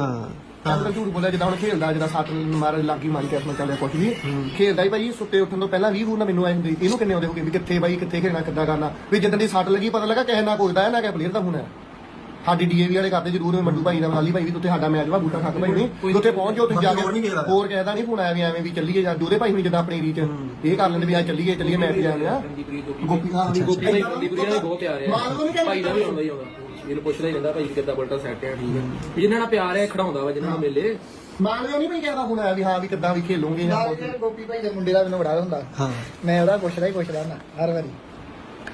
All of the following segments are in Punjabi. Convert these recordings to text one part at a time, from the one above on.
ਹਾਂ। ਤਾਂ ਝੂਠ ਬੋਲਿਆ ਜਿੱਦਾਂ ਹੁਣ ਖੇਲਦਾ ਜਿੱਦਾਂ ਸੱਟ ਮਾਰ ਲੱਗੀ ਮਾਰੀ ਮੈਂ ਚੱਲਿਆ ਕੁਝ ਵੀ। ਖੇਲਦਾ ਹੀ ਭਾਈ ਸੁੱਤੇ ਉੱਠਣ ਤੋਂ ਪਹਿਲਾਂ 20 ਫੂਰ ਨਾ ਮੈਨੂੰ ਆਏ ਹੁੰਦੇ ਇਹਨੂੰ ਕਿੰਨੇ ਆਉਂਦੇ ਹੋਗੇ ਵੀ ਕਿੱਥੇ ਬਾਈ ਕਿੱਥੇ ਖੇਡਣਾ ਕਿੱਦਾਂ ਕਰਨਾ? ਵੀ ਜਿੱਦਾਂ ਦੀ ਸੱਟ ਲੱਗੀ ਪਤਾ ਲੱਗਾ ਕਿਸੇ ਨਾਲ ਕੋਈ ਦਾ ਹੈ ਨਾ ਕਿ ਪਲੇਅਰ ਦਾ ਫੋਨ ਹੈ। ਸਾਡੀ ਡੀਏਵੀ ਵਾਲੇ ਕਰਦੇ ਜ਼ਰੂਰ ਨੇ ਮੰਡੂ ਭਾਈ ਦਾ ਮਾਲੀ ਭਾਈ ਵੀ ਉੱਥੇ ਸਾਡਾ ਮੈਚ ਵਾ ਬੂਟਾ ਖੱਕ ਭਾਈ ਨੇ ਉੱਥੇ ਪਹੁੰਚ ਜਾਓ ਤੁਸੀਂ ਜਾ ਕੇ। ਹੋਰ ਕਹਿਦਾ ਨਹੀਂ ਫੋਨ ਆਇਆ ਵੀ ਐਵੇਂ ਵੀ ਚੱਲੀਏ ਜਾਂ ਦੋਰੇ ਭਾਈ ਹੁਣੀ ਜਿੱਦਾਂ ਆਪਣੀ ਰੀਚ ਇਹ ਕਰ ਲੈਂਦੇ ਵੀ ਆ ਚੱਲੀਏ ਚੱਲੀਏ ਮੈਚ ਜਾਂਦੇ ਆ। ਗੋਪੀ ਹਾਂ ਵੀ ਗੋਪੀ ਭਾਈ ਬੰਦੀਪੁਰੀਆ ਵੀ ਬਹੁਤ ਪਿਆਰ ਨੂੰ ਨੀ ਭਾਈ ਦਾ ਵੀ ਆਉਂਦਾ ਹੀ ਆਉਂਦਾ। ਇਹਨੂੰ ਪੁੱਛਦਾ ਹੀ ਰਹਿੰਦਾ ਭਾਈ ਕਿੱਦਾਂ ਬੁਲਟਾ ਸੈੱਟ ਆ ਠੀਕ ਹੈ ਵੀ ਜਿਨ੍ਹਾਂ ਨਾਲ ਪਿਆਰ ਹੈ ਖੜਾਉਂਦਾ ਵਾ ਜਿਨ੍ਹਾਂ ਨਾਲ ਮਿਲੇ। ਮਾਨ ਲਿਓ ਨਹੀਂ ਭਾਈ ਕਹਿਦਾ ਫੋਨ ਆਇਆ ਵੀ ਹਾਂ ਵੀ ਕਿੱਦਾਂ ਵੀ ਖੇਲੋਗੇ ਨਾਲ ਗੋਪੀ ਭਾਈ ਦੇ ਮੁੰਡੇ ਦਾ ਮੈਨੂੰ ਬੜਾ ਹੁੰਦਾ। ਹਾਂ। ਮੈਂ ਉਹਦਾ ਪੁੱਛਦਾ ਹੀ ਪੁੱਛਦਾ ਹੁੰਦਾ ਹਰ ਵਾਰੀ।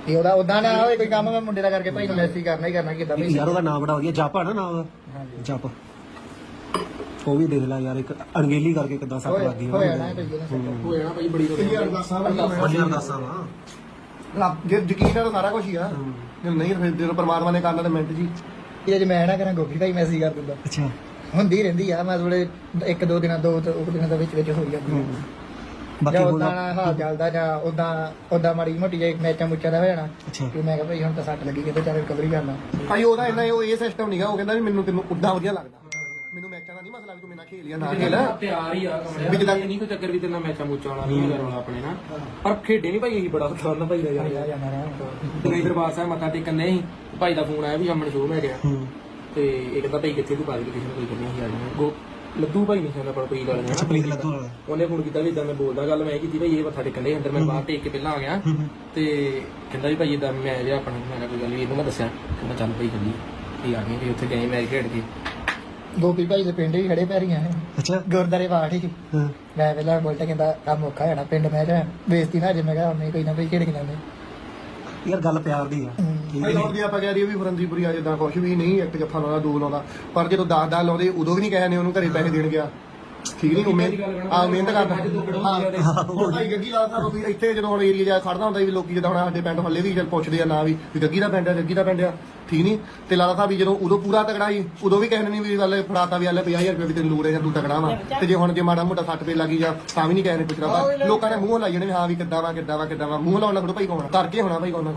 ਇਹ ਉਹਦਾ ਉਦਾਂ ਨਾ ਹੋਏ ਕੋਈ ਕੰਮ ਮੈਂ ਮੁੰਡੇ ਦਾ ਕਰਕੇ ਭਾਈ ਨੂੰ ਮੈਸੇਜ ਕਰਨਾ ਹੀ ਕਰਨਾ ਕਿਦਾਂ ਭਾਈ ਯਾਰ ਉਹਦਾ ਨਾਮ ਬੜਾ ਵਧੀਆ ਜਪ ਨਾ ਨਾਮ। ਉਹਦਾ ਜਪ। ਉਹ ਵੀ ਦੇਖ ਲੈ ਯਾਰ ਇੱਕ ਅਣਗੇਲੀ ਕਰਕੇ ਕਿੱਦਾਂ ਸੱਟ ਹੋਇਆ ਲੱਗੀ ਹੋਇਆ ਨਾ ਭਾਈ ਇਹਨੇ ਸੱਟ। ਹੋ। ਜਾਣਾ ਭਾਈ ਬੜੀ ਇਹ ਅਰਦਾਸਾਂ ਭਾਈ ਵੱਡੀ ਅਰਦਾਸਾਂ ਵਾ। ਰੱਬ ਜੇ ਯਕੀਨ ਹੈ ਤਾਂ ਸਾਰਾ ਕੁਝ ਹੀ ਆ। ਜੇ ਨਹੀਂ ਫਿਰ ਜਦੋਂ ਪਰਮਾਤਮਾ ਨੇ ਕਰਨਾ ਤਾਂ ਮਿੰਟ ਜੀ। ਇਹ ਜੇ ਮੈਂ ਨਾ ਕਰਾਂ ਗੋਪੀ ਭਾਈ ਮੈਸੇਜ ਕਰ ਦਿੰਦਾ। ਅੱਛਾ। ਹੁੰਦੀ ਰਹਿੰਦੀ ਆ ਮੈਂ ਥੋੜੇ ਇੱਕ ਦੋ ਦਿਨਾਂ ਦੋ ਇੱਕ ਦਿਨਾਂ ਦੇ ਵਿੱਚ ਵਿੱਚ ਹੋਈ ਜਾਂਦੀ ਆ। ਬਾਕੀ ਜਾਂ ਉਦਾਂ ਹਾਲ ਚੱਲਦਾ ਜਾਂ ਉਦਾਂ ਉਦਾਂ ਮਾੜੀ ਮੋਟੀ ਜੇ ਮੈਚਾਂ ਮੁੱਚਾਂ ਦਾ ਹੋ ਜਾਣਾ। ਅੱਛਾ। ਕਿ ਮੈਂ ਕਿਹਾ ਭਾਈ ਹੁਣ ਤਾਂ ਸੱਟ ਲੱਗੀ ਕਿਤੇ ਚੱਲ ਰਿਕਵਰੀ ਕਰਨਾ। ਭਾਈ ਉਹਦਾ ਇੰਨਾ ਉਹ ਇਹ ਸਿਸਟਮ ਨਹੀਂਗਾ ਉਹ ਕਹਿੰਦਾ ਵੀ ਮੈਨੂੰ ਤੈਨੂੰ ਉੱਦਾਂ ਵਧੀਆ ਲੱਗਦਾ। ਮੈਨੂੰ ਮੈਚਾਂ ਦਾ ਨਹੀਂ ਮਸਲਾ ਵੀ ਤੂੰ ਮੇਰੇ ਨਾਲ ਖੇਲ ਜਾਂ ਨਾ ਖੇਲ। ਪਿਆਰ ਹੀ ਆ ਵੀ ਵੀ ਜਿੱਦਾਂ- ਨਹੀਂ ਕੋਈ ਚੱਕਰ ਵੀ ਤੇਨਾਂ ਮੈਚਾਂ ਮੂਚਾਂ ਵਾਲਾ ਨਹੀਂ ਹੈਗਾ ਰੌਲਾ ਆਪਣੇ ਨਾਲ। ਪਰ ਖੇਡੇ ਨਹੀਂ ਭਾਈ ਅਸੀਂ ਬੜਾ ਖਤਰਨਾਕ ਭਾਈ ਦਾ ਯਾਰ। ਜਾਣਾ ਰਹਿਣ ਤੋਂ। ਨਹੀਂ ਦਰਬਾਰ ਸਾਹਿਬ ਮੱਥਾ ਟੇਕਣ ਨਹੀਂ ਭਾਈ ਦਾ ਫੋਨ ਆਇਆ ਵੀ ਅਮਨ ਸ਼ੋਅ ਮੈਂ ਗਿਆ। ਤੇ ਇਹ ਕਹਿੰਦਾ ਭਾਈ ਕਿੱਥੇ ਤੂੰ ਬਾਜੀ ਕਿਸੇ ਨੂੰ ਕੋਈ ਕਰਨੀ ਆ ਲੱਦੂ ਭਾਈ ਨਹੀਂ ਸੀ ਪਰ ਪਈ ਗੱਲ ਅੱਛਾ ਪਲੀਜ਼ ਲੱਦੂ ਵਾਲਾ। ਉਹਨੇ ਫੋਨ ਕੀਤਾ ਵੀ ਇਦਾਂ ਮੈਂ ਬੋਲਦਾ ਗੱਲ ਮੈਂ ਕੀਤੀ ਭਾਈ ਇਹ ਮੱਥਾ ਟੇਕਣ ਦੇ ਅੰਦਰ ਮੈਂ ਬਾਹਰ ਟੇਕ ਕੇ ਪਹਿਲਾਂ ਆ ਗਿਆ। ਤੇ ਕਹਿੰਦਾ ਵੀ ਭਾਈ ਇਦਾਂ ਮੈਂ ਜਿਹਾ ਆਪਣਾ ਮੈਂ ਕਿਹਾ ਕੋਈ ਗੱਲ ਨਹੀਂ ਇਹਨੂੰ ਮੈਂ ਦੱਸਿਆ। ਕਹਿੰਦਾ ਚੱਲ ਭਾਈ ਚੱਲੀ ਤੇ ਆ ਗਏ ਤੇ ਉੱਥੇ ਗਏ ਮੈਚ ਖੇਡ ਕੇ। ਗੋਪੀ ਭਾਈ ਦੇ ਪਿੰਡ ਹੀ ਖੜੇ ਪੈਰੀਆਂ ਨੇ ਅੱਛਾ। ਗੁਰਦਾਰੇ ਬਾਠ ਹੀ। ਹਾਂ। ਮੈਂ ਪਹਿਲਾਂ ਬੋਲਤਾ ਕਹਿੰਦਾ ਕੰਮ ਔਖਾ ਹੋਣਾ ਪਿੰਡ ਮੈਂ ਜਾ ਬੇਇੱਜ਼ਤੀ ਨਾ ਜੇ ਮੈਂ ਕਿਹਾ ਉਹਨੇ ਕੋਈ ਨਾ ਕੋਈ ਖੇਡ ਕੇ ਜਾਂਦੇ ਯਾਰ ਗੱਲ ਪਿਆਰ ਦੀ ਆ। ਭਾਈ ਲਾਉਣ ਦੀ ਆਪਾਂ ਕਹਿ ਦਈਏ ਵੀ ਫਰੰਦੀਪੁਰੀ ਆ ਜਿੱਦਾਂ ਕੁਝ ਵੀ ਨਹੀਂ ਇੱਕ ਜੱਫਾ ਲਾਉਂਦਾ ਦੋ ਲਾਉਂਦਾ। ਪਰ ਜਦੋਂ 10 10 ਲਾਉਂਦੇ ਉਦੋਂ ਵੀ ਨਹੀਂ ਕਹਿਣੇ ਉਹਨੂੰ ਘਰੇ ਪੈਸੇ ਦੇਣ ਗਿਆ। ਠੀਕ ਨਹੀਂ ਉਹ ਮਿਹਨਤ ਆ ਮਿਹਨਤ ਕਰਦਾ। ਹਾਂ ਭਾਈ ਗੱਗੀ ਲਾਦਾ ਵੀ ਇੱਥੇ ਜਦੋਂ ਹੁਣ ਏਰੀਆ ਜਾ ਖੜਦਾ ਹੁੰਦਾ ਵੀ ਲੋਕੀ ਜਦੋਂ ਹੁਣ ਸਾਡੇ ਪਿੰਡ ਹੱਲੇ ਵੀ ਚੱਲ ਪੁੱਛਦੇ ਆ ਨਾ ਵੀ ਵੀ ਗੱਗੀ ਦਾ ਪਿੰਡ ਆ ਗੱਗੀ ਦਾ ਪਿੰਡ ਆ। ਠੀਕ ਨਹੀਂ ਤੇ ਲਾਦਾ ਸਾਹਿਬ ਵੀ ਜਦੋਂ ਉਦੋਂ ਪੂਰਾ ਤਕੜਾ ਸੀ ਉਦੋਂ ਵੀ ਕਹਿਣੇ ਨਹੀਂ ਵੀ ਗੱਲ ਫੜਾਤਾ ਵੀ ਆਲੇ 50000 ਰੁਪਏ ਵੀ ਤੈਨੂੰ ਲੋੜ ਹੈ ਜਾਂ ਤੂੰ ਤਕੜਾ ਵਾ। ਤੇ ਜੇ ਹੁਣ ਜੇ ਮਾੜਾ ਮੋਟਾ ਸੱਟ ਪੇ ਲੱਗੀ ਜਾ ਤਾਂ ਵੀ ਨਹੀਂ ਕਹਿਣੇ ਪੁੱਛਣਾ ਪਰ ਲੋਕਾਂ ਨੇ ਮੂੰਹ ਲਾਈ ਜਾਣੇ ਵੀ ਹਾਂ ਵੀ ਕਿੱਦਾਂ ਵਾ ਕਿੱਦਾਂ ਵਾ। ਕਿੱਦਾਂ ਵਾ ਮੂੰਹ ਲਾਉਣਾ ਥੋੜਾ ਭਾਈ ਕੋਣ ਕਰਕੇ ਹੋਣਾ ਭਾਈ ਕੋਣ